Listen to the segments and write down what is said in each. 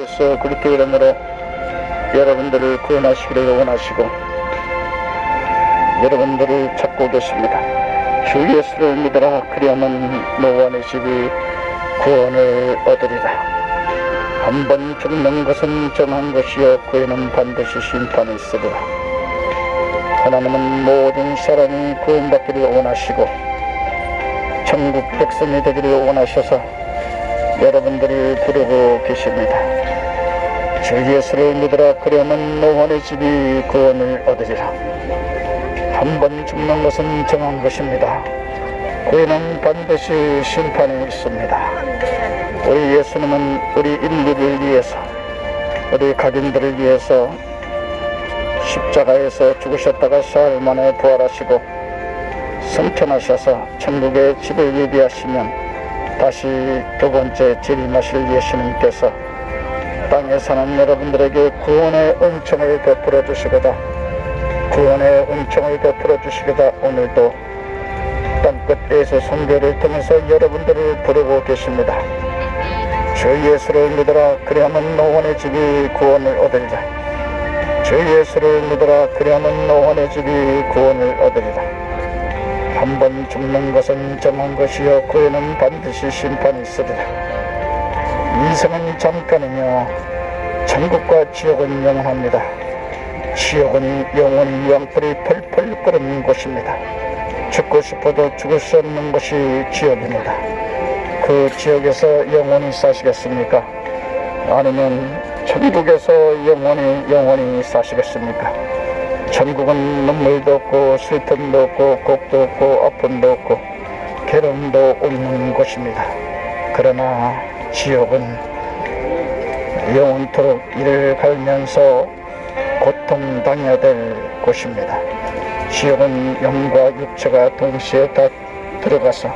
예수 그리스도 이름으로 여러분들을 구원하시기를 원하시고 여러분들을 찾고 계십니다. 주 예수를 믿으라 그리하면 노원의 집이 구원을 얻으리라. 한 번 죽는 것은 정한 것이요 구에는 반드시 심판이 있으리라. 하나님은 모든 사람이 구원받기를 원하시고 천국 백성이 되기를 원하셔서 여러분들이 부르고 계십니다. 주 예수를 믿으라 그러면 노원의 집이 구원을 얻으리라. 한 번 죽는 것은 정한 것입니다. 구에는 반드시 심판이 있습니다. 우리 예수님은 우리 인류를 위해서 우리 각인들을 위해서 십자가에서 죽으셨다가 사흘 만에 부활하시고 승천하셔서 천국의 집을 예비하시면 다시 두 번째 재림하실 예수님께서 땅에 사는 여러분들에게 구원의 은총을 베풀어 주시고다 구원의 은총을 베풀어 주시고다 오늘도 땅끝에서 선교를 통해서 여러분들을 부르고 계십니다. 주 예수를 믿어라 그리하면 노원의 집이 구원을 얻으리라. 주 예수를 믿어라 그리하면 노원의 집이 구원을 얻으리라 한 번 죽는 것은 정한 것이요 그에는 반드시 심판이 있으리라. 인생은 잠깐이며 천국과 지옥은 영원합니다. 지옥은 영원히 양불이 펄펄 끓는 곳입니다. 죽고 싶어도 죽을 수 없는 것이 지옥입니다. 그 지옥에서 영원히 사시겠습니까? 아니면 천국에서 영원히 영원히 사시겠습니까 천국은 눈물도 없고 슬픔도 없고 곡도 없고 아픔도 없고 괴로움도 없는 곳입니다. 그러나 지옥은 영원토록 이를 갈면서 고통당해야 될 곳입니다. 지옥은 영과 육체가 동시에 다 들어가서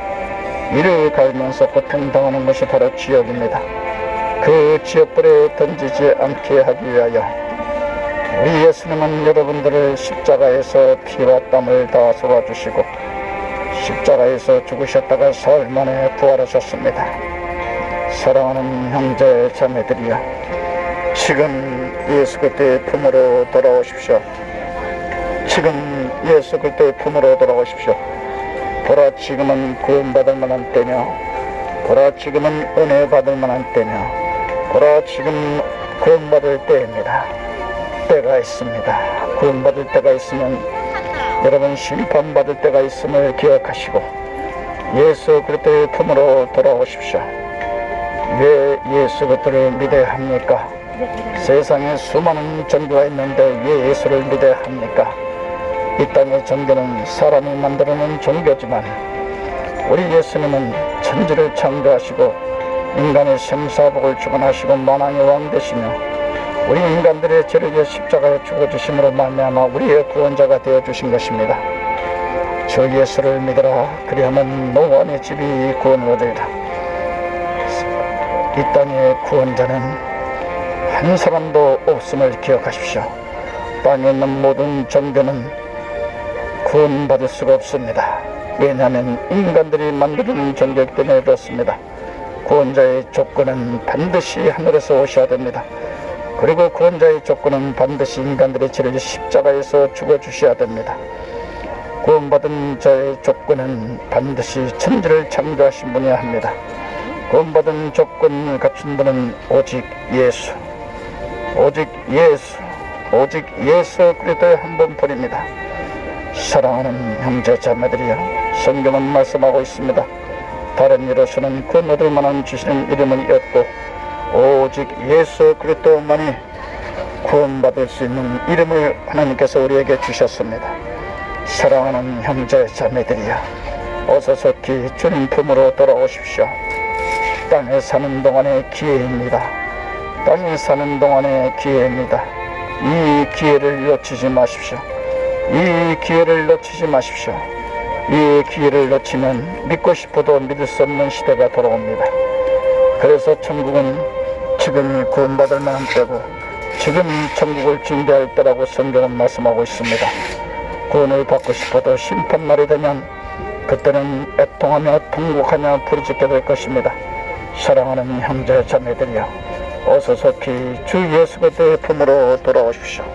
이를 갈면서 고통당하는 것이 바로 지옥입니다. 그 지옥불에 던지지 않게 하기 위하여 우리 예수님은 여러분들을 십자가에서 피와 땀을 다 쏟아주시고 십자가에서 죽으셨다가 사흘 만에 부활하셨습니다. 사랑하는 형제 자매들이여 지금 예수 그리스도의 품으로 돌아오십시오. 지금 예수 그리스도의 품으로 돌아오십시오. 보라 지금은 구원받을 만한 때며 보라 지금은 은혜 받을 만한 때며 보라 지금 구원받을 때입니다. 때가 있습니다. 구원받을 때가 있으면 여러분 심판받을 때가 있음을 기억하시고 예수 그리스도의 품으로 돌아오십시오. 왜 예수 그리스도를 믿어야 합니까? 세상에 수많은 종교가 있는데 왜 예수를 믿어야 합니까? 이 땅의 종교는 사람이 만들어낸 종교지만 우리 예수님은 천지를 창조하시고 인간의 생사복을 주관하시고 만왕의 왕 되시며 우리 인간들의 죄를 위해 십자가에 죽어주심으로 말미암아 우리의 구원자가 되어 주신 것입니다. 주 예수를 믿으라 그리하면 노원의 집이 구원을 얻으리라. 이 땅의 구원자는 한 사람도 없음을 기억하십시오. 땅에 있는 모든 종교는 구원받을 수가 없습니다. 왜냐하면 인간들이 만드는 종교 때문에 그렇습니다. 구원자의 조건은 반드시 하늘에서 오셔야 됩니다. 그리고 구원자의 조건은 반드시 인간들의 죄를 십자가에서 죽어주셔야 됩니다. 구원받은 자의 조건은 반드시 천지를 창조하신 분이야 합니다. 구원받은 조건을 갖춘 분은 오직 예수, 오직 예수, 오직 예수 그리스도의 한 분뿐입니다. 사랑하는 형제 자매들이여 성경은 말씀하고 있습니다. 다른 이로서는 그 얻을 만한 주시는 이름은 없고 오직 예수 그리스도만이 구원받을 수 있는 이름을 하나님께서 우리에게 주셨습니다. 사랑하는 형제 자매들이여 어서 속히 주님 품으로 돌아오십시오. 땅에 사는 동안의 기회입니다. 땅에 사는 동안의 기회입니다. 이 기회를 놓치지 마십시오. 이 기회를 놓치지 마십시오. 이 기회를 놓치면 믿고 싶어도 믿을 수 없는 시대가 돌아옵니다. 그래서 천국은 지금 구원받을 만한 때고 지금 천국을 준비할 때라고 성경은 말씀하고 있습니다. 구원을 받고 싶어도 심판날이 되면 그때는 애통하며 통곡하며 부르짖게 될 것입니다. 사랑하는 형제 자매들이여 어서 속히 주 예수 그리스도의 품으로 돌아오십시오.